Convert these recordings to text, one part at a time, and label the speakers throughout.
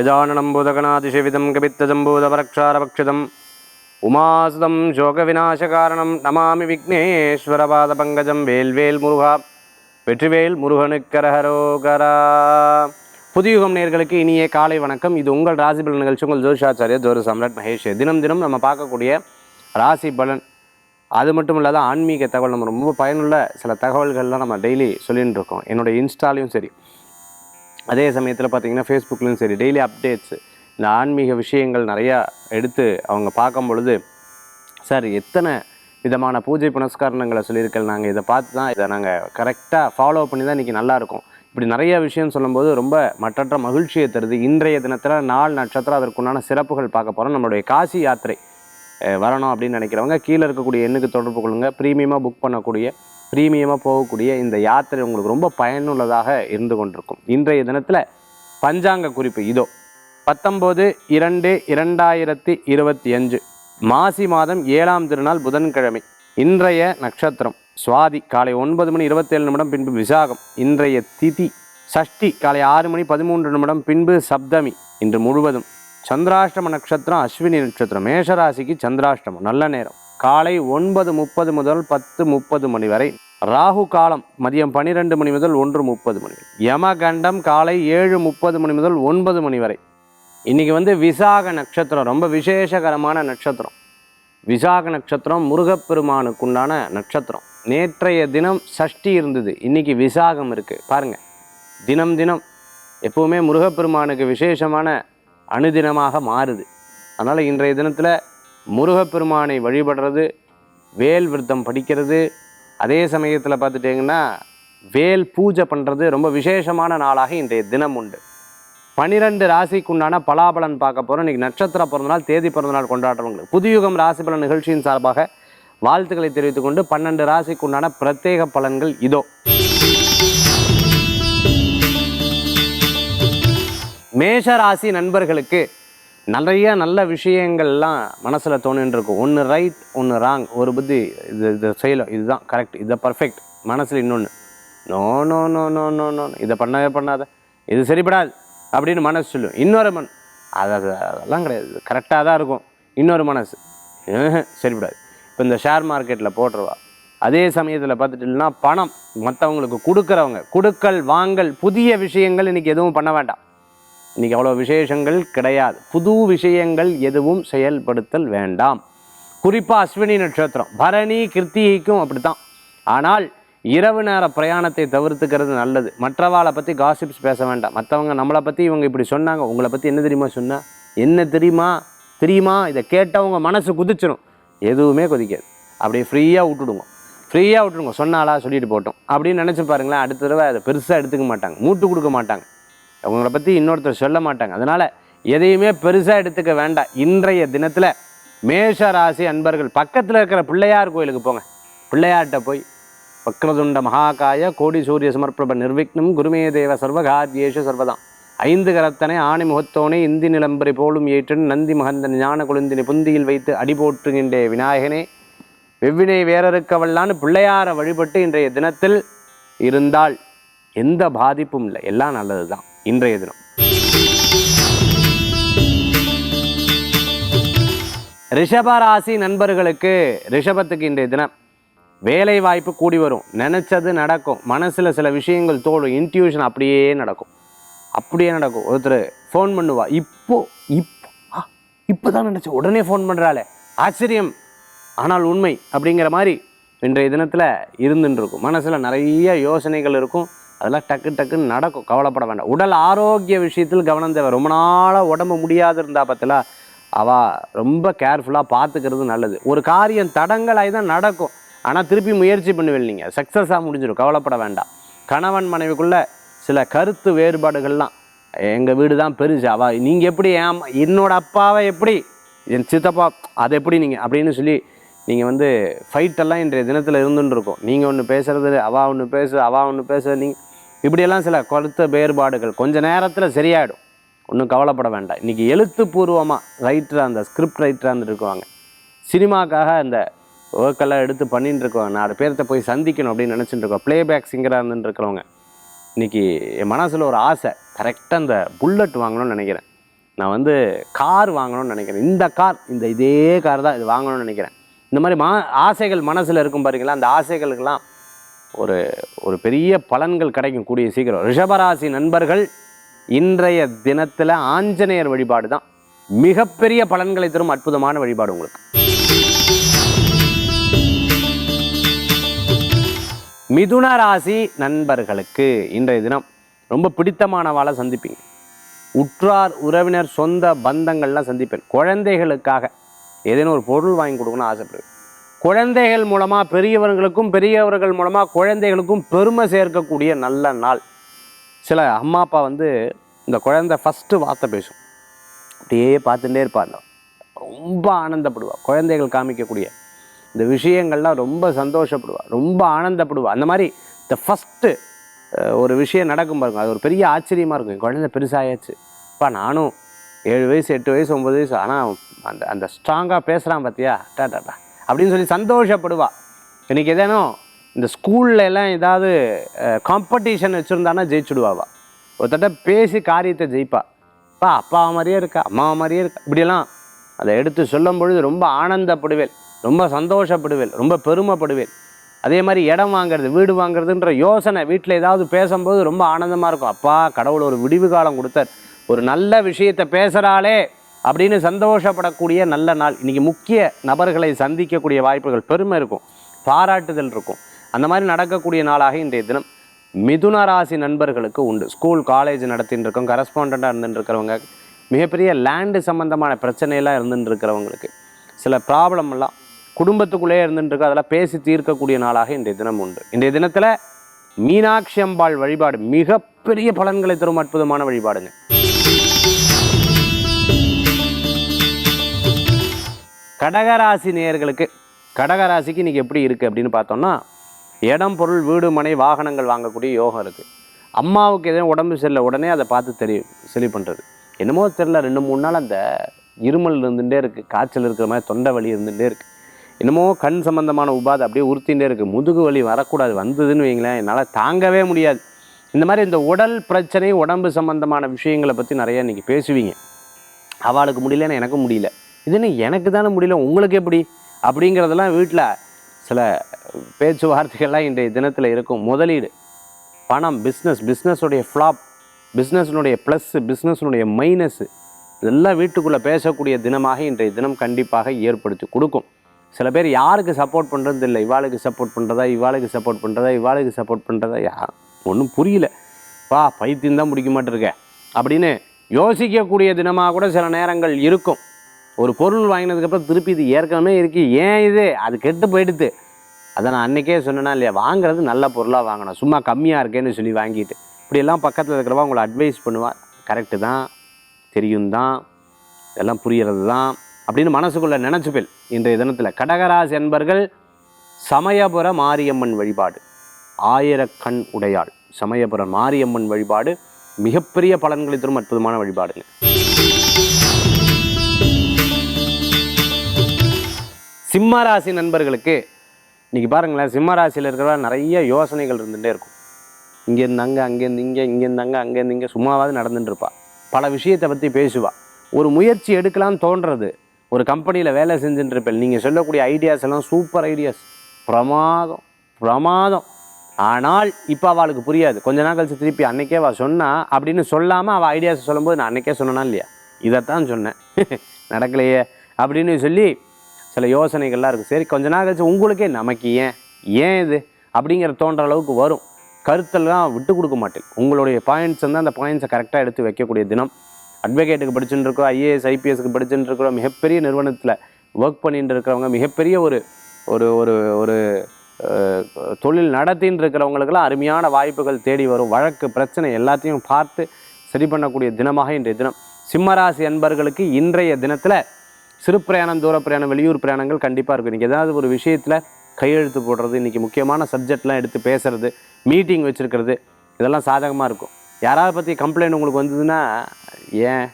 Speaker 1: விதானனம் பூதகணாதிசேவிதம் கபித்தஜம்பூதபரக்ஷாரபக்ஷிதம் உமாசுதம் சோகவிநாசகாரணம் நமாமி விக்னேஸ்வரபாதபங்கஜம் வேல்வேல் முருகா வெற்றிவேல் முருகனுக்கரஹரோகரா புதியுகம் நேர்களுக்கு இனிய காலை வணக்கம். இது உங்கள் ராசி பலன் நிகழ்ச்சி. உங்கள் ஜோஷாச்சாரிய ஜோர சம்ராட் மகேஷ். தினம் தினம் நம்ம பார்க்கக்கூடிய ராசி பலன் அது மட்டும் இல்லாத ஆன்மீக தகவல் நம்ம ரொம்ப பயனுள்ள சில தகவல்கள்லாம் நம்ம டெய்லி சொல்லிகிட்டு இருக்கோம் என்னுடைய இன்ஸ்டாலையும் சரி அதே சமயத்தில் பார்த்தீங்கன்னா ஃபேஸ்புக்லேயும் சரி டெய்லி அப்டேட்ஸு இந்த ஆன்மீக விஷயங்கள் நிறையா எடுத்து அவங்க பார்க்கும் பொழுது சார் எத்தனை விதமான பூஜை புனஸ்காரணங்களை சொல்லியிருக்கேன். நாங்கள் இதை பார்த்து தான் இதை நாங்கள் கரெக்டாக ஃபாலோ பண்ணி தான் இன்றைக்கி நல்லாயிருக்கும் இப்படி நிறைய விஷயம் சொல்லும்போது ரொம்ப மற்றற்ற மகிழ்ச்சியை தருது. இன்றைய தினத்தில் நாள் நட்சத்திரம் அதற்குண்டான சிறப்புகள் பார்க்க போகிறோம் நம்மளுடைய காசி யாத்திரை வரணும் அப்படின்னு நினைக்கிறவங்க கீழே இருக்கக்கூடிய எண்ணுக்கு தொடர்பு கொள்ளுங்க. ப்ரீமியமாக புக் பண்ணக்கூடிய ப்ரீமியமாக போகக்கூடிய இந்த யாத்திரை உங்களுக்கு ரொம்ப பயனுள்ளதாக இருந்து கொண்டிருக்கும். இன்றைய தினத்தில் பஞ்சாங்க குறிப்பு இதோ. பத்தொம்போது இரண்டு இரண்டாயிரத்தி இருபத்தி அஞ்சு மாசி மாதம் ஏழாம் திருநாள் புதன்கிழமை. இன்றைய நட்சத்திரம். சுவாதி காலை ஒன்பது மணி இருபத்தேழு நிமிடம் பின்பு விசாகம். இன்றைய திதி சஷ்டி காலை ஆறு மணி பதிமூன்று நிமிடம் பின்பு சப்தமி. இன்று முழுவதும் சந்திராஷ்டம நட்சத்திரம் அஸ்வினி நட்சத்திரம் மேஷராசிக்கு சந்திராஷ்டமம். நல்ல நேரம். காலை ஒன்பது முப்பது முதல் பத்து முப்பது மணி வரை. ராகு காலம் மதியம் பன்னிரெண்டு மணி முதல் ஒன்று முப்பது மணி. யமகண்டம் காலை ஏழு முப்பது மணி முதல் ஒன்பது மணி வரை. இன்றைக்கி வந்து விசாக நட்சத்திரம் ரொம்ப விசேஷகரமான நட்சத்திரம். விசாக நட்சத்திரம் முருகப்பெருமானுக்குண்டான நட்சத்திரம். நேற்றைய தினம் சஷ்டி இருந்தது இன்னைக்கு விசாகம் இருக்குது பாருங்கள் தினம் தினம் எப்போவுமே முருகப்பெருமானுக்கு விசேஷமான அணுதினமாக மாறுது. அதனால் இன்றைய தினத்தில் முருகப்பெருமானை வழிபடுறது வேல் விருத்தம் படிக்கிறது அதே சமயத்தில் பார்த்துட்டிங்கன்னா வேல் பூஜை பண்ணுறது ரொம்ப விசேஷமான நாளாக இன்றைய தினம் உண்டு. பனிரெண்டு ராசிக்குண்டான பலாபலன் பார்க்க போகிறோம் இன்றைக்கி நட்சத்திர பிறந்தநாள் தேதி பிறந்தநாள் கொண்டாடுறவங்களுக்கு. புதுயுகம் ராசி பலன் நிகழ்ச்சியின் சார்பாக வாழ்த்துக்களை தெரிவித்துக்கொண்டு கொண்டு பன்னெண்டு ராசிக்குண்டான பிரத்யேக பலன்கள் இதோ. மேஷ ராசி நண்பர்களுக்கு நிறைய நல்ல விஷயங்கள்லாம் மனசில் தோணின்னு இருக்கும் ஒன்று ரைட் ஒன்று ராங் ஒரு புத்தி இது இது செய்யலாம் இதுதான் கரெக்ட் இதை பர்ஃபெக்ட் மனசில் இன்னொன்று no no no no no no இதை பண்ணவே பண்ணாத. இது சரிப்படாது அப்படின்னு மனசு சொல்லும். இன்னொரு மன் அது அதெல்லாம் கிடையாது. கரெக்டாக தான் இருக்கும். இன்னொரு மனசு. சரிப்படாது இப்போ இந்த ஷேர் மார்க்கெட்டில் போட்டுருவா. அதே சமயத்தில் பார்த்துட்டுனா பணம் மற்றவங்களுக்கு கொடுக்குறவங்க கொடுக்கல் வாங்கல் புதிய விஷயங்கள் இன்றைக்கி எதுவும் பண்ண வேண்டாம். இன்றைக்கி அவ்வளோ விசேஷங்கள் கிடையாது. புது விஷயங்கள் எதுவும் செயல்படுத்தல் வேண்டாம். குறிப்பாக அஸ்வினி நட்சத்திரம். பரணி கிருத்திகைக்கும் அப்படித்தான். ஆனால் இரவு நேர பிரயாணத்தை தவிர்த்துக்கிறது நல்லது. மற்றவாளை பற்றி காசிப்ஸ் பேச வேண்டாம். மற்றவங்க நம்மளை பற்றி இவங்க இப்படி சொன்னாங்க. உங்களை பற்றி என்ன தெரியுமா சொன்னால் என்ன தெரியுமா? தெரியுமா? இதை கேட்டவங்க மனசு குதிச்சிடும் எதுவுமே கொதிக்காது. அப்படியே ஃப்ரீயாக விட்டுடுங்க. ஃப்ரீயாக விட்டுருங்க சொன்னாலா சொல்லிட்டு போட்டோம். அப்படின்னு நினச்சி பாருங்களேன் அடுத்த தடவை அதை பெருசாக எடுத்துக்க மாட்டாங்க. மூட்டு கொடுக்க மாட்டாங்க. அவங்கள பற்றி இன்னொருத்தர் சொல்ல மாட்டாங்க. அதனால் எதையுமே பெருசாக எடுத்துக்க வேண்டாம். இன்றைய தினத்தில் மேஷ ராசி அன்பர்கள் பக்கத்தில் இருக்கிற பிள்ளையார் கோயிலுக்கு போங்க. பிள்ளையார்கிட்ட போய் வக்ரதுண்ட மகாகாய கோடி சூரிய சமர்ப்பிரப நிர்விக்னம் குருமே தேவ சர்வகாத்யேஷு சர்வதாம். ஐந்து கரத்தனை ஆணி முகத்தோனே இந்தி நிலம்பரி போலும் ஏற்றன் நந்தி மகந்தன் ஞான குழுந்தினை புந்தியில் வைத்து அடி போற்றுகின்றே விநாயகனே. வெவ்வினை வேறறுக்கவல்லான்னு பிள்ளையாரை வழிபட்டு இன்றைய தினத்தில் இருந்தால் எந்த பாதிப்பும் இல்லை. எல்லாம் நல்லது தான் இன்றைய தினம். ரிஷபராசி நண்பர்களுக்கு ரிஷபத்துக்கு இன்றைய தினம் வேலை வாய்ப்பு கூடி வரும். நினச்சது நடக்கும். மனசில் சில விஷயங்கள் தோடும் இன்ட்யூஷன் அப்படியே நடக்கும். அப்படியே நடக்கும். ஒருத்தர் ஃபோன் பண்ணுவா. இப்போ இப்போ ஆ இப்போ தான் நினச்சேன். உடனே ஃபோன் பண்ணுறாளே ஆச்சரியம். ஆனால் உண்மை அப்படிங்கிற மாதிரி இன்றைய தினத்தில் இருந்துட்டு இருக்கும். மனசில் நிறைய யோசனைகள் இருக்கும். அதெல்லாம் டக்கு டக்குன்னு நடக்கும். கவலைப்பட வேண்டாம். உடல் ஆரோக்கிய விஷயத்தில் கவனம் தேவை. ரொம்ப நாளாக உடம்பு முடியாது இருந்தால் பார்த்தல அவள் ரொம்ப கேர்ஃபுல்லாக பார்த்துக்கிறது நல்லது. ஒரு காரியம் தடங்களாகி தான் நடக்கும். ஆனால் திருப்பி முயற்சி பண்ணுவேன் நீங்கள் சக்ஸஸாக முடிஞ்சிடும் கவலைப்பட வேண்டாம். கணவன் மனைவிக்குள்ளே சில கருத்து வேறுபாடுகள்லாம் எங்கள் வீடு தான் பெருசு. அவள் நீங்கள் எப்படி ஏன் என்னோட அப்பாவை எப்படி? என் சித்தப்பா அது எப்படி நீங்கள் அப்படின்னு சொல்லி நீங்கள் வந்து ஃபைட்டெல்லாம் இன்றைய தினத்தில் இருந்துன்னு இருக்கும். நீங்கள் ஒன்று பேசுகிறது அவா ஒன்று பேசு அவா ஒன்று பேச நீங்கள் இப்படியெல்லாம் சில கருத்து வேறுபாடுகள் கொஞ்ச நேரத்தில் சரியாயிடும். ஒன்றும் கவலைப்பட வேண்டாம். இன்றைக்கி எழுத்துப்பூர்வமாக ரைட்டராக அந்த ஸ்கிரிப்ட் ரைட்டராக இருந்துருக்குவாங்க. சினிமாக்காக அந்த ஒர்க்கெல்லாம் எடுத்து பண்ணிட்டு இருக்கவங்க நாலு பேர்த்த போய் சந்திக்கணும் அப்படின்னு நினச்சிட்டு இருக்கோம். ப்ளேபேக் சிங்கராக இருந்துருக்கிறவங்க. இன்றைக்கி என் மனசில் ஒரு ஆசை. கரெக்டாக அந்த புல்லட் வாங்கணும்னு நினைக்கிறேன். நான் வந்து கார் வாங்கணும்னு நினைக்கிறேன். இந்த கார் இந்த இதே கார் தான் இது வாங்கணும்னு நினைக்கிறேன். இந்த மாதிரி மா ஆசைகள் மனசில் இருக்கும் பாருங்களா அந்த ஆசைகளுக்கெல்லாம் ஒரு ஒரு பெரிய பலன்கள் கிடைக்கும் கூடிய சீக்கிரம். ரிஷபராசி நண்பர்கள் இன்றைய தினத்தில் ஆஞ்சநேயர் வழிபாடு தான். மிகப்பெரிய பலன்களை தரும் அற்புதமான வழிபாடு உங்களுக்கு. மிதுன ராசி நண்பர்களுக்கு இன்றைய தினம் ரொம்ப பிடித்தமானவாளை சந்திப்பீங்க. உற்றார் உறவினர் சொந்த பந்தங்கள்லாம் சந்திப்பேன். குழந்தைகளுக்காக ஏதேனும் ஒரு பொருள் வாங்கி கொடுக்கணும்னு ஆசைப்படுவேன். குழந்தைகள் மூலமாக பெரியவர்களுக்கும் பெரியவர்கள் மூலமாக குழந்தைகளுக்கும் பெருமை சேர்க்கக்கூடிய நல்ல நாள். சில அம்மா அப்பா வந்து இந்த குழந்தை ஃபஸ்ட்டு வார்த்தை பேசும். அப்படியே பார்த்துட்டே இருப்பாங்க. ரொம்ப ஆனந்தப்படுவாள் குழந்தைகள் காமிக்கக்கூடிய இந்த விஷயங்கள்லாம் ரொம்ப சந்தோஷப்படுவாள் ரொம்ப ஆனந்தப்படுவாள் அந்த மாதிரி இந்த ஃபஸ்ட்டு ஒரு விஷயம் நடக்கும் பாருங்க. அது ஒரு பெரிய ஆச்சரியமாக இருக்கும். என் குழந்தை பெருசாயாச்சு. அப்பா நானும் ஏழு வயசு எட்டு வயசு ஒம்பது வயசு ஆனால் அந்த அந்த ஸ்ட்ராங்காக பேசுகிறான் பார்த்தியா டாட்டாட்டா அப்படின்னு சொல்லி சந்தோஷப்படுவா. எனக்கு எதேனும் இந்த ஸ்கூலில் எல்லாம் ஏதாவது காம்படிஷன் வச்சுருந்தானா ஜெயிச்சுடுவாவா. ஒருத்தட்ட பேசி காரியத்தை ஜெயிப்பா. அப்பா அப்பா மாதிரியே இருக்கா அம்மா மாதிரியே இருக்கா இப்படியெல்லாம் அதை எடுத்து சொல்லும் பொழுது ரொம்ப ஆனந்தப்படுவேன் ரொம்ப சந்தோஷப்படுவேன் ரொம்ப பெருமைப்படுவேன் அதே மாதிரி இடம் வாங்குறது வீடு வாங்குறதுன்ற யோசனை வீட்டில் ஏதாவது பேசும்போது ரொம்ப ஆனந்தமாக இருக்கும். அப்பா கடவுள் ஒரு விடிவு காலம் கொடுத்தார். ஒரு நல்ல விஷயத்தை பேசுகிறாலே அப்படின்னு சந்தோஷப்படக்கூடிய நல்ல நாள். இன்றைக்கி முக்கிய நபர்களை சந்திக்கக்கூடிய வாய்ப்புகள் பெருமை இருக்கும். பாராட்டுதல் இருக்கும். அந்த மாதிரி நடக்கக்கூடிய நாளாக இன்றைய தினம் மிதுன ராசி நண்பர்களுக்கு உண்டு. ஸ்கூல் காலேஜ் நடத்தின்னு இருக்கோம். கரஸ்பாண்டாக இருந்துட்டுருக்கிறவங்க மிகப்பெரிய லேண்டு சம்மந்தமான பிரச்சனையெல்லாம் இருந்துட்டுருக்கிறவங்களுக்கு சில ப்ராப்ளம் எல்லாம் குடும்பத்துக்குள்ளேயே இருந்துட்டுருக்கு அதெல்லாம் பேசி தீர்க்கக்கூடிய நாளாக இன்றைய தினம் உண்டு. இன்றைய தினத்தில் மீனாட்சி அம்பாள் வழிபாடு மிகப்பெரிய பலன்களை தரும் அற்புதமான வழிபாடுங்க. கடகராசி நேயர்களுக்கு கடகராசிக்கு இன்றைக்கி எப்படி இருக்குது அப்படின்னு பார்த்தோம்னா இடம் பொருள் வீடு மனை வாகனங்கள் வாங்கக்கூடிய யோகம் இருக்குது அம்மாவுக்கு எதுவும் உடம்பு சரியில்லை உடனே அதை பார்த்து தெரியும் சரி பண்ணுறது என்னமோ தெரில ரெண்டு மூணு நாள் அந்த இருமல் இருந்துகிட்டே இருக்குது காய்ச்சல் இருக்கிற மாதிரி தொண்டை வலி இருந்துகிட்டே இருக்குது என்னமோ கண் சம்பந்தமான உபாதை அப்படியே உறுத்திகிட்டே இருக்குது முதுகு வலி வரக்கூடாது வந்ததுன்னு வைங்களேன் என்னால் தாங்கவே முடியாது. இந்த மாதிரி இந்த உடல் பிரச்சனை உடம்பு சம்பந்தமான விஷயங்களை பற்றி நிறைய இன்றைக்கி பேசுவீங்க. அவளுக்கு முடியலன்னு எனக்கும் முடியல. இதுன்னு எனக்கு தானே முடியல உங்களுக்கு எப்படி? அப்படிங்கிறதெல்லாம் வீட்டில் சில பேச்சுவார்த்தைகள்லாம் இன்றைய தினத்தில் இருக்கும். முதலீடு பணம் பிஸ்னஸ் பிஸ்னஸுடைய ஃப்ளாப் பிஸ்னஸினுடைய ப்ளஸ்ஸு பிஸ்னஸினுடைய மைனஸு இதெல்லாம் வீட்டுக்குள்ளே பேசக்கூடிய தினமாக இன்றைய தினம் கண்டிப்பாக ஏற்படுத்தி கொடுக்கும். சில பேர் யாருக்கு சப்போர்ட் பண்ணுறது இல்லை இவாளுக்கு சப்போர்ட் பண்ணுறதா இவாளுக்கு சப்போர்ட் பண்ணுறதா இவாளுக்கு சப்போர்ட் பண்ணுறதா யா ஒன்றும் புரியல. பா பைத்தியம் தான் பிடிக்க மாட்டிருக்க. அப்படின்னு யோசிக்கக்கூடிய தினமாக கூட சில நேரங்கள் இருக்கும். ஒரு பொருள் வாங்கினதுக்கப்புறம் திருப்பி இது ஏற்கனவே இருக்கு. ஏன் இது? அது கெட்டு போயிடுது. அதை நான் அன்றைக்கே சொன்னேன்னா இல்லையா? வாங்குறது நல்ல பொருளாக வாங்கணும். சும்மா கம்மியாக இருக்கேன்னு சொல்லி வாங்கிட்டு. இப்படியெல்லாம் பக்கத்தில் இருக்கிறவா உங்களை அட்வைஸ் பண்ணுவார் கரெக்டு தான். தெரியும் தான். இதெல்லாம் புரியறது தான். அப்படின்னு மனசுக்குள்ளே நினச்சிப்பில் இன்றைய தினத்தில் கடகராசி என்பர்கள் சமயபுர மாரியம்மன் வழிபாடு. ஆயிரக்கண் உடையாள். சமயபுரம் மாரியம்மன் வழிபாடு மிகப்பெரிய பலன்களை தரும் அற்புதமான வழிபாடுங்க. சிம்ம ராசி நண்பர்களுக்கு இன்றைக்கி பாருங்களேன் சிம்ம ராசியில் இருக்கிற நிறைய யோசனைகள் இருந்துகிட்டே இருக்கும். இங்கேருந்து அங்கே அங்கேருந்து இங்கே இங்கேருந்து அங்கே அங்கேருந்து இங்கே சும்மாவாவது நடந்துட்டு இருப்பாள் பல விஷயத்தை பற்றி பேசுவாள் ஒரு முயற்சி எடுக்கலாம்னு தோன்றது. ஒரு கம்பெனியில் வேலை செஞ்சுட்டு இருப்பேன். நீங்கள் சொல்லக்கூடிய ஐடியாஸ் எல்லாம் சூப்பர் ஐடியாஸ் பிரமாதம் பிரமாதம். ஆனால் இப்போ அவளுக்கு புரியாது. கொஞ்ச நாள் கழிச்சு திருப்பி அன்னைக்கே அவள் சொன்னா அப்படின்னு சொல்லாமல் அவள் ஐடியாஸ் சொல்லும்போது நான் அன்னைக்கே சொன்னனா இல்லையா? இதைத்தான் சொன்னேன். நடக்கலையே அப்படின்னு சொல்லி சில யோசனைகள்லாம் இருக்குது சரி கொஞ்ச நாள் கழிச்சு உங்களுக்கே நமக்கு ஏன் ஏன் இது அப்படிங்கிற தோன்ற அளவுக்கு வரும். கருத்தெல்லாம் விட்டு கொடுக்க மாட்டேன். உங்களுடைய பாயிண்ட்ஸ் வந்து அந்த பாயிண்ட்ஸை கரெக்டாக எடுத்து வைக்கக்கூடிய தினம். அட்வொகேட்டுக்கு படிச்சுட்டு இருக்கோம் ஐஏஎஸ் ஐபிஎஸ்க்கு படிச்சுட்டு இருக்கிறோம் மிகப்பெரிய நிறுவனத்தில் ஒர்க் பண்ணிட்டு இருக்கிறவங்க மிகப்பெரிய ஒரு ஒரு ஒரு ஒரு தொழில் நடத்தின்னு இருக்கிறவங்களுக்கெல்லாம் அருமையான வாய்ப்புகள் தேடி வரும். வழக்கு பிரச்சனை எல்லாத்தையும் பார்த்து சரி பண்ணக்கூடிய தினமாக இன்றைய தினம். சிம்மராசி அன்பர்களுக்கு இன்றைய தினத்தில் சிறு பிரயாணம் தூர பிரயாணம் வெளியூர் பிரயாணங்கள் கண்டிப்பாக இருக்கும். இன்றைக்கி ஏதாவது ஒரு விஷயத்தில் கையெழுத்து போடுறது இன்றைக்கி முக்கியமான சப்ஜெக்ட்லாம் எடுத்து பேசுறது மீட்டிங் வச்சுருக்கிறது இதெல்லாம் சாதகமாக இருக்கும். யாராவது பற்றி கம்ப்ளைண்ட் உங்களுக்கு வந்ததுன்னா ஏன்?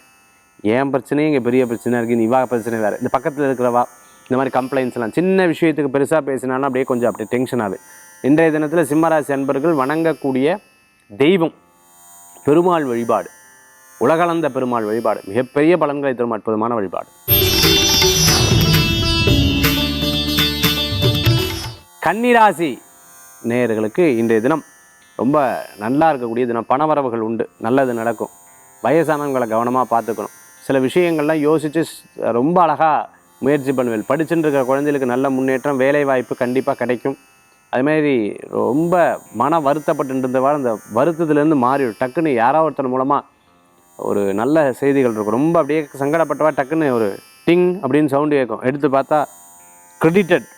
Speaker 1: ஏன் பிரச்சனையும் இங்கே பெரிய பிரச்சனை இருக்குது நீ வா பிரச்சனை வேறு. இந்த பக்கத்தில் இருக்கிறவா இந்த மாதிரி கம்ப்ளைண்ட்ஸ் எல்லாம் சின்ன விஷயத்துக்கு பெருசாக பேசினாலும் அப்படியே கொஞ்சம் அப்படியே டென்ஷன் ஆகுது. இன்றைய தினத்தில் சிம்மராசி அன்பர்கள் வணங்கக்கூடிய தெய்வம் பெருமாள் வழிபாடு. உலகளந்த பெருமாள் வழிபாடு. மிகப்பெரிய பலன்களை தரும் அற்புதமான வழிபாடு. கன்னிராசி நேயர்களுக்கு இன்றைய தினம் ரொம்ப நல்லா இருக்கக்கூடிய தினம். பணவரவுகள் உண்டு. நல்லது நடக்கும். வயசானவங்களை கவனமாக பார்த்துக்கணும். சில விஷயங்கள்லாம் யோசித்து ரொம்ப அழகாக முயற்சி பண்ணுவேன். படிச்சுட்டு இருக்கிற குழந்தைகளுக்கு நல்ல முன்னேற்றம் வேலை வாய்ப்பு கண்டிப்பாக கிடைக்கும் அதுமாரி ரொம்ப மன வருத்தப்பட்டு இருந்தவாறு அந்த வருத்தத்துலேருந்து மாறிடும் டக்குன்னு யாரோ ஒருத்தர் மூலமாக ஒரு நல்ல செய்திகள் இருக்கும். ரொம்ப அப்படியே சங்கடப்பட்டவா டக்குன்னு ஒரு டிங் அப்படின்னு சவுண்டு கேட்கும். எடுத்து பார்த்தா கிரெடிட்டட்.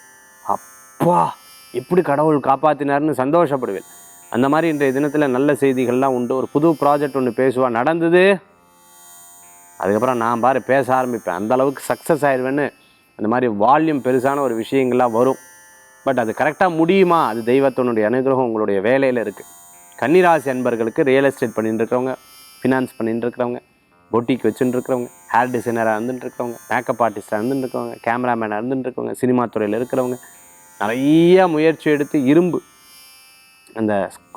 Speaker 1: அப்பா! எப்படி கடவுள் காப்பாற்றினார்னு சந்தோஷப்படுவேன். அந்த மாதிரி இன்றைய தினத்தில் நல்ல செய்திகள்லாம் உண்டு. ஒரு புது ப்ராஜெக்ட் ஒன்று பேசுவா. நடந்தது. அதுக்கப்புறம் நான் பாரு பேச ஆரம்பிப்பேன். அந்த அளவுக்கு சக்ஸஸ் ஆயிடுவேன்னு அந்த மாதிரி வால்யூம் பெருசான ஒரு விஷயங்கள்லாம் வரும். பட் அது கரெக்டாக முடியுமா? அது தெய்வத்தினுடைய அனுகிரகம் உங்களுடைய வேலையில் இருக்குது கன்னிராசி அன்பர்களுக்கு ரியல் எஸ்டேட் பண்ணிட்டு இருக்கிறவங்க ஃபினான்ஸ் பண்ணிட்டு இருக்கிறவங்க பொட்டிக் வச்சுட்டு இருக்கிறவங்க ஹேர் டிசைனராக இருந்துட்டு மேக்கப் ஆர்டிஸ்டாக இருந்துட்டு இருக்கவங்க கேமராமேனாக இருந்துட்டு இருக்கவங்க சினிமா துறையில் இருக்கிறவங்க நிறைய முயற்சி எடுத்து இரும்பு. அந்த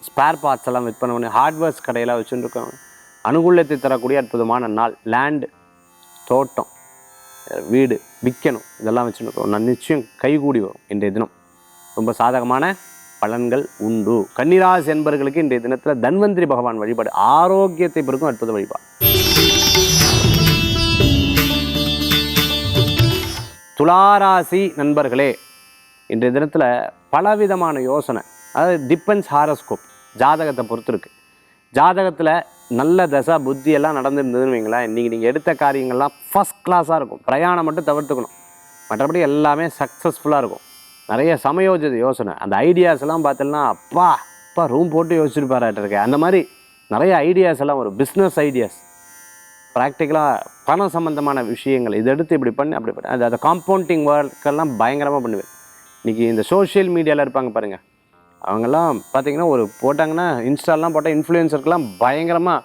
Speaker 1: ஸ்பேர் பார்ட்ஸ் எல்லாம் விற்பனை பண்ணி ஹார்ட்வேர்ஸ் கடையெல்லாம் வச்சுருக்கோம். அனுகூலத்தை தரக்கூடிய அற்புதமான நாள் லேண்டு தோட்டம் வீடு விற்கணும் இதெல்லாம் வச்சுருக்கோம். நான் நிச்சயம் கைகூடி வரும் இன்றைய தினம். ரொம்ப சாதகமான பலன்கள் உண்டு. கன்னிராசி என்பர்களுக்கு இன்றைய தினத்தில் தன்வந்திரி பகவான் வழிபாடு ஆரோக்கியத்தை பெருக்கும் அற்புத வழிபாடு. துளாராசி நண்பர்களே இன்றைய தினத்தில் பலவிதமான யோசனை. அதாவது டிப்பன்ஸ் ஹாரோஸ்கோப் ஜாதகத்தை பொறுத்து இருக்கு ஜாதகத்தில் நல்ல தசா புத்தியெல்லாம் நடந்துருந்ததுன்னு வைங்களேன் இன்றைக்கி நீங்கள் எடுத்த காரியங்கள்லாம் ஃபஸ்ட் கிளாஸாக இருக்கும். பிரயாணம் மட்டும் தவிர்த்துக்கணும். மற்றபடி எல்லாமே சக்ஸஸ்ஃபுல்லாக இருக்கும். நிறைய சமயோஜித யோசனை. அந்த ஐடியாஸ் எல்லாம் பார்த்தோம்னா அப்பா அப்பா ரூம் போட்டு யோசிச்சிருப்பாராட்ட இருக்கேன் அந்த மாதிரி நிறைய ஐடியாஸ் எல்லாம் ஒரு பிஸ்னஸ் ஐடியாஸ் ப்ராக்டிக்கலாக பணம் சம்மந்தமான விஷயங்கள். இதை எடுத்து இப்படி பண்ணி அப்படி பண்ணி. அது அதை காம்பவுண்டிங் ஒர்க்கெல்லாம் பயங்கரமாக பண்ணுவேன் இன்றைக்கி இந்த சோஷியல் மீடியாவில் இருப்பாங்க பாருங்கள் அவங்கெல்லாம் பார்த்தீங்கன்னா ஒரு போட்டாங்கன்னா இன்ஸ்டாலாம் போட்டால் இன்ஃப்ளூயன்சருக்கெல்லாம் பயங்கரமாக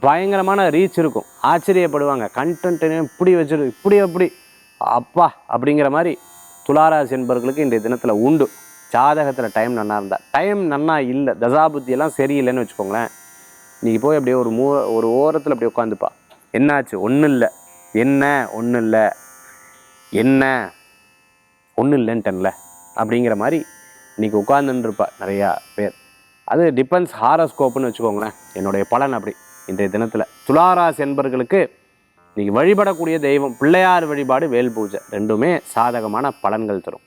Speaker 1: பயங்கரமான ரீச் இருக்கும். ஆச்சரியப்படுவாங்க. கண்டென்ட் இப்படி வச்சிரு இப்படி அப்படி அப்பா அப்படிங்கிற மாதிரி துளாராசி என்பவர்களுக்கு இன்றைய தினத்தில் உண்டு. ஜாதகத்தில் டைம் நன்னா இருந்தால் டைம் நன்னா இல்லை. தசாபுத்தியெல்லாம் சரியில்லைன்னு வச்சுக்கோங்களேன். இன்றைக்கி போய் அப்படியே ஒரு மூ ஒரு ஓரத்தில் அப்படியே உட்காந்துப்பா. என்னாச்சு? ஒன்றும் இல்லை. என்ன? ஒன்றும் இல்லை. என்ன? ஒன்றும் இல்லைன்ட்டன்ல. அப்படிங்கிற மாதிரி இன்றைக்கி உட்கார்ந்துருப்பா நிறையா பேர். அது டிபெண்ட்ஸ் ஹாரஸ்கோப்புன்னு வச்சுக்கோங்களேன். என்னுடைய பலன் அப்படி. இன்றைய தினத்தில் துளாராசி என்பர்களுக்கு இன்றைக்கி வழிபடக்கூடிய தெய்வம் பிள்ளையார் வழிபாடு வேல் பூஜை ரெண்டுமே சாதகமான பலன்கள் தரும்.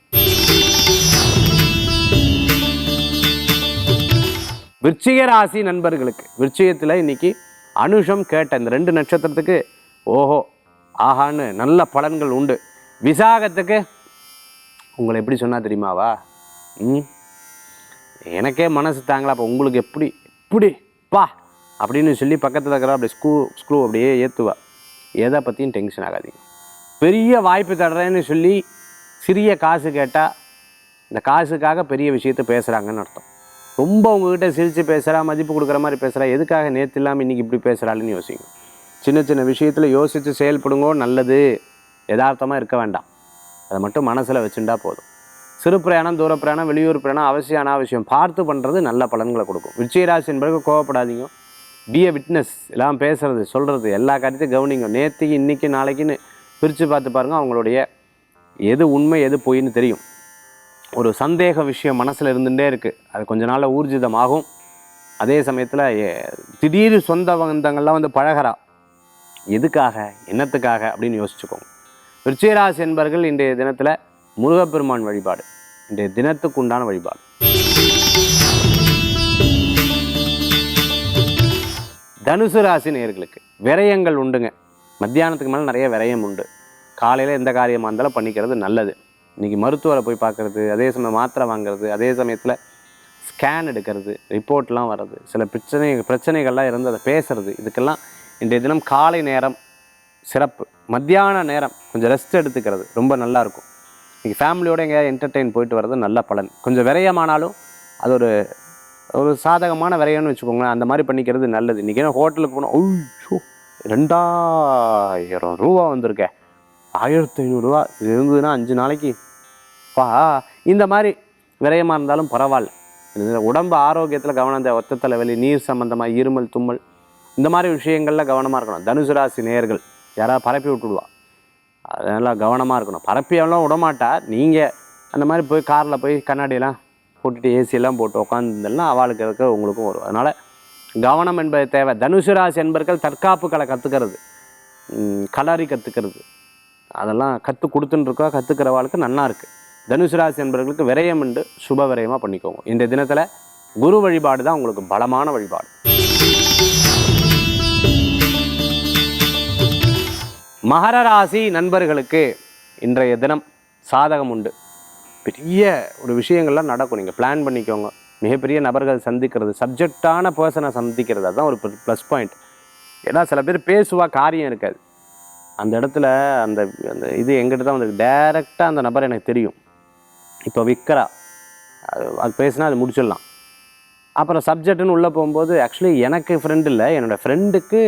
Speaker 1: விருச்சிக ராசி நண்பர்களுக்கு விருச்சிகத்தில் இன்னைக்கு அனுஷம் கேட்ட இந்த ரெண்டு நட்சத்திரத்துக்கு ஓஹோ ஆஹான்னு நல்ல பலன்கள் உண்டு. விசாகத்துக்கு உங்களை எப்படி சொன்னால் தெரியுமாவா? ம்? எனக்கே மனசு தாங்களா அப்போ உங்களுக்கு எப்படி எப்படி பா அப்படின்னு சொல்லி பக்கத்தில் இருக்கிற அப்படி ஸ்க்ரூ ஸ்க்ரூ அப்படியே ஏற்றுவா எதை பற்றியும் டென்ஷன் ஆகாதீங்க. பெரிய வாய்ப்பு தடுறேன்னு சொல்லி சிறிய காசு கேட்டால் இந்த காசுக்காக பெரிய விஷயத்தை பேசுகிறாங்கன்னு அர்த்தம். ரொம்ப உங்ககிட்ட சிரித்து பேசுகிறா மதிப்பு கொடுக்குற மாதிரி பேசுகிறா எதுக்காக நேற்று இல்லாமல் இன்றைக்கி இப்படி பேசுகிறாள்னு யோசிங்க. சின்ன சின்ன விஷயத்தில் யோசித்து செயல்படுங்கோ நல்லது. யதார்த்தமாக இருக்க வேண்டாம். அதை மட்டும் மனசில் வச்சுட்டா போதும். சிறு பிரயாணம் தூர பிரயாணம் வெளியூர் பிரயாணம் அவசியம் அனாவசியம் பார்த்து பண்ணுறது நல்ல பலன்களை கொடுக்கும். விருச்சிகராசி என்பது கோவப்படாதீங்க. பி விட்னஸ் எல்லாம் பேசுறது சொல்கிறது எல்லா காரியத்தையும் கவனிங்க. நேற்றுக்கு இன்றைக்கி நாளைக்குன்னு பிரித்து பார்த்து பாருங்கள் அவங்களுடைய எது உண்மை எது பொய்ன்னு தெரியும். ஒரு சந்தேக விஷயம் மனசில் இருந்துகிட்டே இருக்குது அது கொஞ்ச நாளில் ஊர்ஜிதமாகும். அதே சமயத்தில் திடீர் சொந்த பந்தங்கள்லாம் வந்து பழகிறா. எதுக்காக? என்னத்துக்காக? அப்படின்னு யோசிச்சுக்கோங்க. விருச்சிகராசி என்பர்கள் இன்றைய தினத்தில் முருகப்பெருமான் வழிபாடு. இன்றைய தினத்துக்கு உண்டான வழிபாடு. தனுசு ராசி நேர்களுக்கு விரயங்கள் உண்டுங்க. மத்தியானத்துக்கு மேலே நிறைய விரயம் உண்டு. காலையில் எந்த காரியமாக இருந்தாலும் பண்ணிக்கிறது நல்லது. இன்றைக்கி மருத்துவரை போய் பார்க்குறது அதே சமயம் மாத்திரை வாங்குறது அதே சமயத்தில் ஸ்கேன் எடுக்கிறது ரிப்போர்ட்லாம் வர்றது சில பிரச்சனை பிரச்சனைகள்லாம் இருந்து அதை பேசுகிறது இதுக்கெல்லாம் இன்றைய தினம் காலை நேரம் சிறப்பு. மத்தியான நேரம் கொஞ்சம் ரெஸ்ட் எடுத்துக்கிறது ரொம்ப நல்லாயிருக்கும் இன்றைக்கி ஃபேமிலியோட எங்கேயாவது என்டர்டெயின் போயிட்டு வர்றது நல்ல பலன். கொஞ்சம் விரயமானாலும் அது ஒரு ஒரு சாதகமான விரையம்னு வச்சுக்கோங்களேன் அந்த மாதிரி பண்ணிக்கிறது நல்லது. இன்றைக்கி என்ன ஹோட்டலுக்கு போனால் ஐயோ ரெண்டாயிரம் ரூபா வந்திருக்கேன் ஆயிரத்தி ஐநூறுரூவா இருந்ததுன்னா அஞ்சு நாளைக்கு. பா இந்த மாதிரி விரயமாக இருந்தாலும் பரவாயில்ல. உடம்பு ஆரோக்கியத்தில் கவனம் தேவை. ஒத்த தலைவலி நீர் சம்பந்தமாக இருமல் தும்மல் இந்த மாதிரி விஷயங்களில் கவனமாக இருக்கணும். தனுசு ராசி நேயர்கள் யாராவது பரப்பி விட்டுடுவா. அதெல்லாம் கவனமாக இருக்கணும். பரப்பியெல்லாம் விடமாட்டா. நீங்கள் அந்த மாதிரி போய் காரில் போய் கண்ணாடியெல்லாம் போட்டுட்டு ஏசியெல்லாம் போட்டு உட்காந்துலாம் அவளுக்கு இருக்க உங்களுக்கும் வரும். அதனால் கவனம் என்பது தேவை. தனுசு ராசி என்பர்கள் தற்காப்பு கலை கற்றுக்கிறது கலரி கற்றுக்கிறது அதெல்லாம் கற்றுக் கொடுத்துட்டுருக்கோ கற்றுக்கிறவாளுக்கு நல்லா இருக்குது தனுசு ராசி என்பவர்களுக்கு விரயம் உண்டு சுப விரயமாக பண்ணிக்கோங்க. இந்த தினத்தில் குரு வழிபாடு தான் உங்களுக்கு பலமான வழிபாடு. மகர ராசி நண்பர்களுக்கு இன்றைய தினம் சாதகம் உண்டு. பெரிய ஒரு விஷயங்கள்லாம் நடக்கும். நீங்கள் பிளான் பண்ணிக்கோங்க. மிகப்பெரிய நபர்கள் சந்திக்கிறது சப்ஜெக்டான பர்சனை சந்திக்கிறது அதுதான் ஒரு ப்ளஸ் பாயிண்ட் ஏன்னா சில பேர் பேசுவா காரியம் இருக்காது. அந்த இடத்துல அந்த அந்த இது எங்கிட்ட தான் வந்து டைரெக்டாக அந்த நபர் எனக்கு தெரியும். இப்போ விற்கிறா அது அது பேசினா அது முடிச்சிடலாம். அப்புறம் சப்ஜெக்ட்னு உள்ளே போகும்போது ஆக்சுவலி எனக்கு ஃப்ரெண்டு இல்லை. என்னோடய ஃப்ரெண்டுக்கு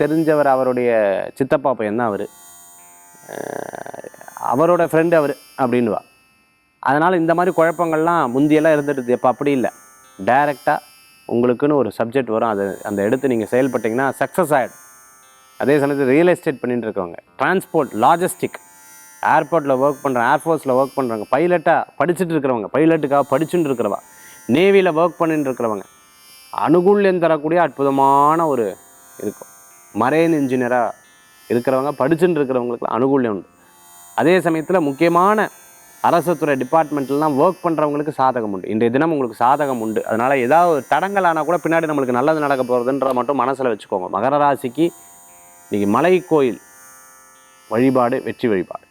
Speaker 1: தெரிஞ்சவர் அவருடைய சித்தப்பா பையன் தான் அவர். அவரோட ஃப்ரெண்டு அவர் அப்படின்னுவா அதனால் இந்த மாதிரி குழப்பங்கள்லாம் முந்தியெல்லாம் இருந்துட்டு இப்போ அப்படி இல்லை. டைரெக்டாக உங்களுக்குன்னு ஒரு சப்ஜெக்ட் வரும். அது அந்த எடுத்து நீங்கள் செயல்பட்டிங்கன்னா சக்ஸஸ் ஆகிடும் அதே சமயத்தில் ரியல் எஸ்டேட் பண்ணிட்டு இருக்கவங்க டிரான்ஸ்போர்ட் லாஜிஸ்டிக் ஏர்போர்ட்டில் ஒர்க் பண்ணுற ஏர்ஃபோர்ஸில் ஒர்க் பண்ணுறவங்க பைலட்டாக படிச்சுட்டு இருக்கிறவங்க பைலட்டுக்காக படிச்சுட்டு இருக்கிறவா. நேவியில் ஒர்க் பண்ணிட்டுருக்கிறவங்க அனுகூல்யம் தரக்கூடிய அற்புதமான ஒரு இருக்கும். மரேன் இன்ஜினியராக இருக்கிறவங்க படிச்சுட்டு இருக்கிறவங்களுக்கு அனுகூல்யம் உண்டு. அதே சமயத்தில் முக்கியமான அரசு துறை டிபார்ட்மெண்ட்லாம் ஒர்க் பண்ணுறவங்களுக்கு சாதகம் உண்டு. இன்றைய தினம் உங்களுக்கு சாதகம் உண்டு. அதனால் ஏதாவது ஒரு தடங்கள் ஆனால் கூட பின்னாடி நம்மளுக்கு நல்லது நடக்க போகிறதுன்ற மட்டும் மனசில் வச்சுக்கோங்க. மகர ராசிக்கு இன்றைக்கி மலை கோயில் வழிபாடு வெற்றி வழிபாடு.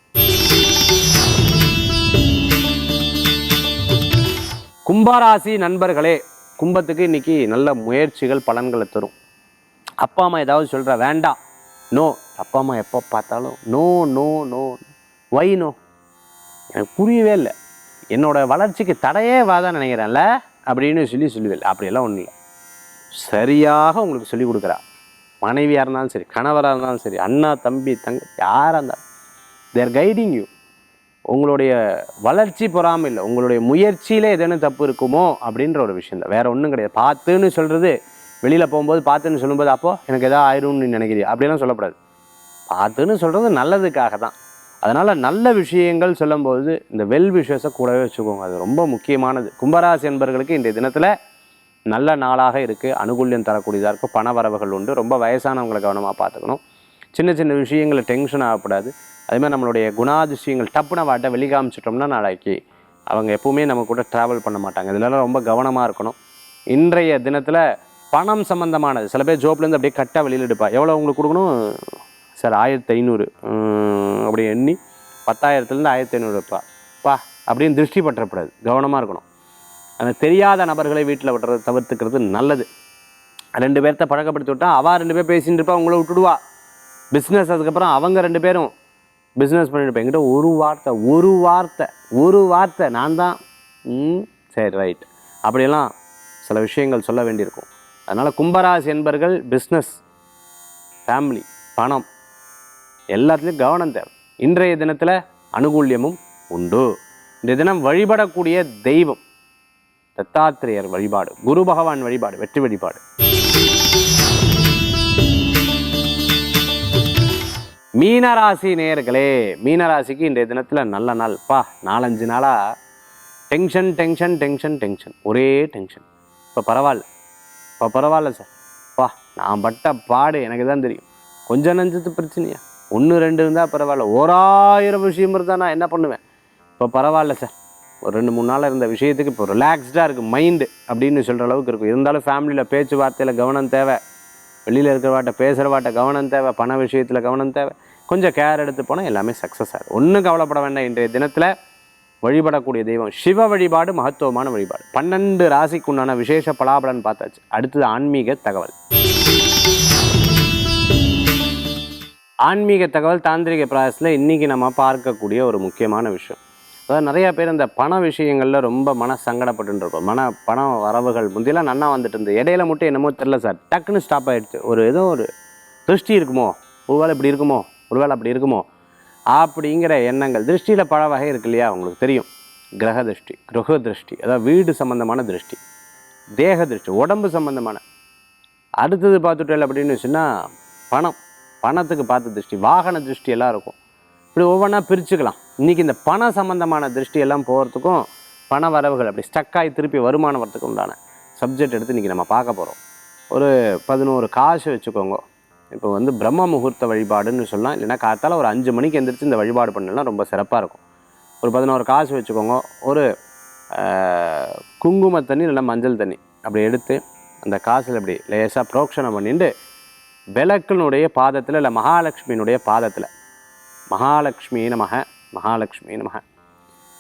Speaker 1: கும்பராசி நண்பர்களே கும்பத்துக்கு இன்னைக்கு நல்ல முயற்சிகள் பலன்களை தரும். அப்பா அம்மா ஏதாவது சொல்கிற வேண்டாம் நோ அப்பா அம்மா எப்போ பார்த்தாலும் no no no. Why no எனக்கு புரியவே இல்லை. என்னோட வளர்ச்சிக்கு தடையே வாதான் நினைக்கிறேன்ல அப்படின்னு சொல்லி சொல்லுவேன் அப்படியெல்லாம் ஒன்றும் இல்லை. சரியாக உங்களுக்கு சொல்லிக் கொடுக்குறா. மனைவியாக இருந்தாலும் சரி கணவராக இருந்தாலும் சரி அண்ணா தம்பி தங்க யாராக இருந்தாலும். தேர் கைடிங் யூ உங்களுடைய வளர்ச்சி பொறாமல் இல்லை உங்களுடைய முயற்சியில் எதேனும் தப்பு இருக்குமோ அப்படின்ற ஒரு விஷயம் இல்லை. வேற ஒன்றும் கிடையாது. பார்த்துன்னு சொல்கிறது வெளியில் போகும்போது பார்த்துன்னு சொல்லும்போது அப்போ எனக்கு எதாவது ஆயிரும்னு நினைக்கிறீ அப்படிலாம் சொல்லப்படாது சொல்லக்கூடாது. பார்த்துன்னு சொல்கிறது நல்லதுக்காக தான். அதனால் நல்ல விஷயங்கள் சொல்லும்போது இந்த வெல் விஷயஸை கூடவே வச்சுக்கோங்க. அது ரொம்ப முக்கியமானது. கும்பராசி என்பர்களுக்கு இன்றைய தினத்தில் நல்ல நாளாக இருக்குது அனுகூல்யம் தரக்கூடியதாக இருக்கும். பண வரவுகள் உண்டு. ரொம்ப வயசானவங்களை கவனமாக பார்த்துக்கணும். சின்ன சின்ன விஷயங்களை டென்ஷன் ஆகக்கூடாது. அதேமாதிரி நம்மளுடைய குணாதிசயங்கள் டப்புன வாட்டை வெளிக்காமிச்சிட்டோம்னா நாளைக்கு அவங்க எப்பவுமே நம்ம கூட ட்ராவல் பண்ண மாட்டாங்க. இதெல்லாம் ரொம்ப கவனமாக இருக்கணும். இன்றைய தினத்தில் பணம் சம்மந்தமானது சில பேர் ஜோப்லேருந்து அப்படியே கட்டாக வெளியில் எடுப்பா எவ்வளோ உங்களுக்கு கொடுக்கணும்? சார் ஆயிரத்தி ஐநூறு அப்படி எண்ணி பத்தாயிரத்துலேருந்து ஆயிரத்தி ஐநூறு வைப்பா பா அப்படின்னு திருஷ்டி பற்றக்கூடாது கவனமாக இருக்கணும். அந்த தெரியாத நபர்களை வீட்டில் விட்டுறது தவிர்த்துக்கிறது நல்லது. ரெண்டு பேர்த்த பழக்கப்படுத்தி விட்டால் அவள் ரெண்டு பேர் பேசின்னு இருப்பா உங்களை விட்டுடுவா. பிஸ்னஸ் அதுக்கப்புறம் அவங்க ரெண்டு பேரும் பிஸ்னஸ் பண்ணிட்டு இருப்பா என்கிட்ட ஒரு வார்த்தை ஒரு வார்த்தை ஒரு வார்த்தை. நான் தான் சரி ரைட் அப்படியெல்லாம் சில விஷயங்கள் சொல்ல வேண்டியிருக்கும். அதனால் கும்பராசி என்பர்கள் பிஸ்னஸ் ஃபேமிலி பணம் எல்லாத்துலேயும் கவனம் தேவை. இன்றைய தினத்தில் அனுகூல்யமும் உண்டு. இந்த தினம் வழிபடக்கூடிய தெய்வம் தத்தாத்திரேயர் வழிபாடு குரு பகவான் வழிபாடு வெற்றி வழிபாடு. மீனராசி நேர்களே மீனராசிக்கு இன்றைய தினத்தில் நல்ல நாள். பா நாலஞ்சு நாளாக டென்ஷன் டென்ஷன் டென்ஷன் டென்ஷன் ஒரே டென்ஷன் இப்போ பரவாயில்ல. இப்போ பரவாயில்ல சார் பா நான் பட்ட பாடு எனக்கு தான் தெரியும். கொஞ்சம் நஞ்சத்து பிரச்சனையா? ஒன்று ரெண்டு இருந்தால் பரவாயில்ல. ஓராயிரம் விஷயம் இருந்தால் நான் என்ன பண்ணுவேன்? இப்போ பரவாயில்ல சார் ஒரு ரெண்டு மூணு நாள் இருந்த விஷயத்துக்கு இப்போ ரிலாக்ஸ்டாக இருக்குது மைண்டு அப்படின்னு சொல்கிற அளவுக்கு இருக்கும். இருந்தாலும் ஃபேமிலியில் பேச்சுவார்த்தையில் கவனம் தேவை. வெளியில் இருக்கிறவாட்ட பேசுகிறவாட்ட கவனம் தேவை பண விஷயத்தில் கவனம் தேவை. கொஞ்சம் கேர் எடுத்து போனால் எல்லாமே சக்ஸஸ் ஆகும் ஒன்றும் கவலைப்பட வேண்டாம். இன்றைய தினத்தில் வழிபடக்கூடிய தெய்வம் சிவ வழிபாடு மகத்துவமான வழிபாடு. பன்னெண்டு ராசிக்குண்டான விசேஷ பலாபலன் பார்த்தாச்சு. அடுத்தது ஆன்மீக தகவல். ஆன்மீக தகவல் தாந்திரிக பிராயசில் இன்றைக்கி நம்ம பார்க்கக்கூடிய ஒரு முக்கியமான விஷயம். அதாவது நிறையா பேர் இந்த பண விஷயங்களில் ரொம்ப மன சங்கடப்பட்டு மன பண வரவுகள் முந்தியெல்லாம் நன்னா வந்துட்டு இருந்து இடையில மட்டும் என்னமோ தெரில சார். டக்குன்னு ஸ்டாப் ஆகிடுச்சு ஒரு ஏதோ ஒரு திருஷ்டி இருக்குமோ? ஒருவேளை இப்படி இருக்குமோ? ஒருவேளை அப்படி இருக்குமோ? அப்படிங்கிற எண்ணங்கள். திருஷ்டியில் பல வகை இருக்கு இல்லையா? உங்களுக்கு தெரியும். கிரக திருஷ்டி கிரக திருஷ்டி அதாவது வீடு சம்மந்தமான திருஷ்டி தேக திருஷ்டி உடம்பு சம்மந்தமான அடுத்தது பார்த்துட்டோம் அப்படின்னு சொன்னால் பணம். பணத்துக்கு பார்த்த திருஷ்டி வாகன திருஷ்டி எல்லாம் இருக்கும். இப்படி ஒவ்வொன்றா பிரிச்சுக்கலாம். இன்றைக்கி இந்த பண சம்பந்தமான திருஷ்டி எல்லாம் போகிறதுக்கும் பண வரவுகள் அப்படி ஸ்டக்காகி திருப்பி வருமானம் வரத்துக்கு உண்டான சப்ஜெக்ட் எடுத்து இன்றைக்கி நம்ம பார்க்க போகிறோம் ஒரு பதினோரு காசு வச்சுக்கோங்க. இப்போ வந்து பிரம்ம முகூர்த்த வழிபாடுன்னு சொல்லலாம். இல்லைன்னா காத்தால ஒரு அஞ்சு மணிக்கு எந்திரிச்சு இந்த வழிபாடு பண்ணலாம். ரொம்ப சிறப்பாக இருக்கும். ஒரு பதினோரு காசு வச்சுக்கோங்க. ஒரு குங்கும தண்ணி இல்லைன்னா மஞ்சள் தண்ணி. அப்படி எடுத்து அந்த காசில் இப்படி லேசாக புரோக்ஷனம் பண்ணிட்டு விளக்கினுடைய பாதத்தில் இல்லை மகாலட்சுமியினுடைய பாதத்தில் மகாலட்சுமி நமக மகாலட்சுமி நமக.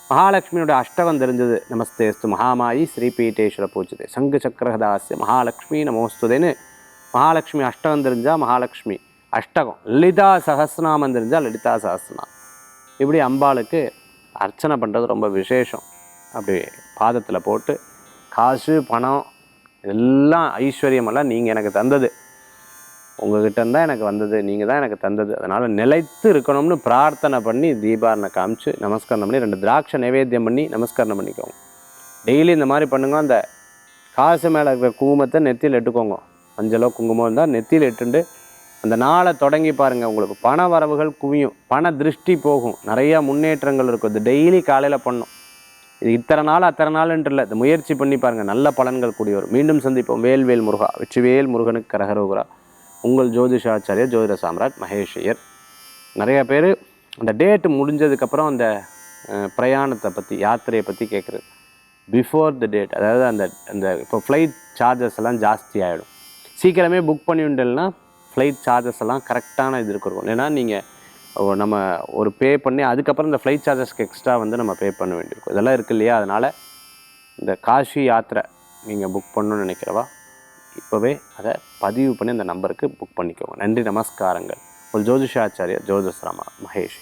Speaker 1: மகாலட்சுமியோட அஷ்டகம் தெரிஞ்சது. நமஸ்தேஸ்து மகாமாயி ஸ்ரீபீட்டேஸ்வர பூஜிதே. சங்கு சக்கரகதாசிய மகாலட்சுமி நமோஸ்துதேன்னு. மகாலட்சுமி அஷ்டகம் தெரிஞ்சால் மகாலட்சுமி அஷ்டகம். லலிதா சஹஸ்ரநாமம் தெரிஞ்சால் லலிதா சஹஸ்ரநாமம் இப்படி அம்பாளுக்கு அர்ச்சனை பண்ணுறது ரொம்ப விசேஷம். அப்படி பாதத்தில் போட்டு காசு பணம் எல்லாம் ஐஸ்வர்யமெல்லாம் நீங்கள் எனக்கு தந்தது. உங்ககிட்ட தான் எனக்கு வந்தது நீங்கள் தான் எனக்கு தந்தது. அதனால் நிலைத்து இருக்கணும்னு பிரார்த்தனை பண்ணி தீபாரனை காமிச்சு நமஸ்காரம் பண்ணி ரெண்டு திராட்சை நைவேத்தியம் பண்ணி நமஸ்காரம் பண்ணிக்கோங்க. டெய்லி இந்த மாதிரி பண்ணுங்க அந்த காசு மேலே இருக்கிற குங்குமத்தை நெத்தியில் எட்டுக்கோங்க மஞ்சளோ குங்குமம் இருந்தால் நெத்தியில் எட்டுண்டு அந்த நாளை தொடங்கி பாருங்கள் உங்களுக்கு பண வரவுகள் குவியும் பண திருஷ்டி போகும். நிறையா முன்னேற்றங்கள் இருக்கும். இது டெய்லி காலையில் பண்ணும். இது இத்தனை நாள் அத்தனை நாள்ன்ட்டு இல்லை. இந்த முயற்சி பண்ணி பாருங்கள் நல்ல பலன்கள் கூடியவர் வரும் மீண்டும் சந்திப்போம். வேல்வேல் முருகா வெற்றிவேல் முருகனுக்கு கரகரோகுரா. உங்கள் ஜோதிஷாச்சாரியர் ஜோதிட சாம்ராட் மகேஷ் நிறையா பேர் அந்த டேட் முடிஞ்சதுக்கப்புறம் அந்த பிரயாணத்தை பற்றி யாத்திரையை பற்றி கேட்குறது பிஃபோர் த டேட் அதாவது அந்த அந்த இப்போ ஃப்ளைட் சார்ஜஸ் எல்லாம் ஜாஸ்தி ஆகிடும் சீக்கிரமே புக் பண்ணிவிட்டேன்னா ஃப்ளைட் சார்ஜஸ் எல்லாம் கரெக்டான இது இருக்கும் ஏன்னா நீங்கள் நம்ம ஒரு பே பண்ணி அதுக்கப்புறம் இந்த ஃப்ளைட் சார்ஜஸ்க்கு எக்ஸ்ட்ரா வந்து நம்ம பே பண்ண வேண்டியிருக்கும். இதெல்லாம் இருக்குது இல்லையா? அதனால் இந்த காஷி யாத்திரை நீங்கள் புக் பண்ணணும்னு நினைக்கிறவா? இப்போவே அதை பதிவு பண்ணி அந்த நம்பருக்கு புக் பண்ணிக்கோங்க. நன்றி நமஸ்காரங்கள். ஒரு ஜோதிஷாச்சாரியர் ஜோதிஷராமா மகேஷ்.